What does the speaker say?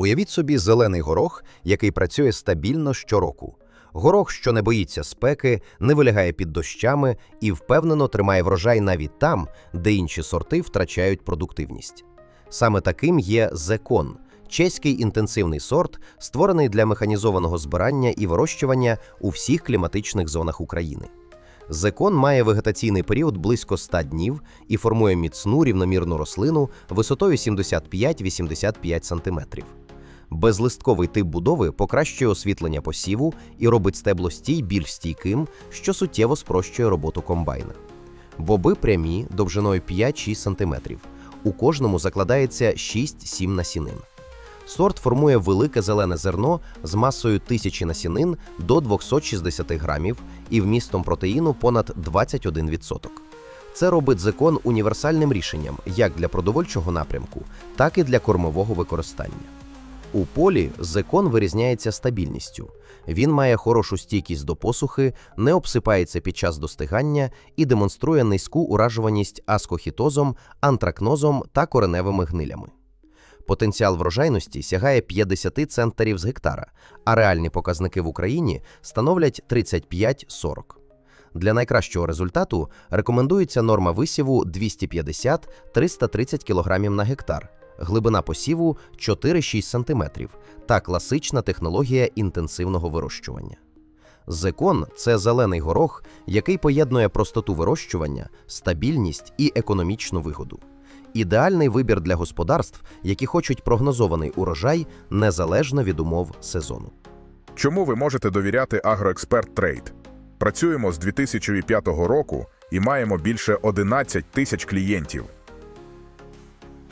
Уявіть собі зелений горох, який працює стабільно щороку. Горох, що не боїться спеки, не вилягає під дощами і впевнено тримає врожай навіть там, де інші сорти втрачають продуктивність. Саме таким є зекон чеський інтенсивний сорт, створений для механізованого збирання і вирощування у всіх кліматичних зонах України. Зекон має вегетаційний період близько 100 днів і формує міцну рівномірну рослину висотою 75-85 см. Безлистковий тип будови покращує освітлення посіву і робить стебло стій більш стійким, що суттєво спрощує роботу комбайна. Боби прямі довжиною 5-6 см. У кожному закладається 6-7 насінин. Сорт формує велике зелене зерно з масою тисячі насінин до 260 грамів і вмістом протеїну понад 21%. Це робить зекон універсальним рішенням як для продовольчого напрямку, так і для кормового використання. У полі зекон вирізняється стабільністю. Він має хорошу стійкість до посухи, не обсипається під час достигання і демонструє низьку уражуваність аскохітозом, антракнозом та кореневими гнилями. Потенціал врожайності сягає 50 центнерів з гектара, а реальні показники в Україні становлять 35-40. Для найкращого результату рекомендується норма висіву 250-330 кг на гектар, глибина посіву 4-6 см та класична технологія інтенсивного вирощування. Зекон це зелений горох, який поєднує простоту вирощування, стабільність і економічну вигоду. Ідеальний вибір для господарств, які хочуть прогнозований урожай незалежно від умов сезону. Чому ви можете довіряти Агроексперт Трейд? Працюємо з 2005 року і маємо більше 11 тисяч клієнтів.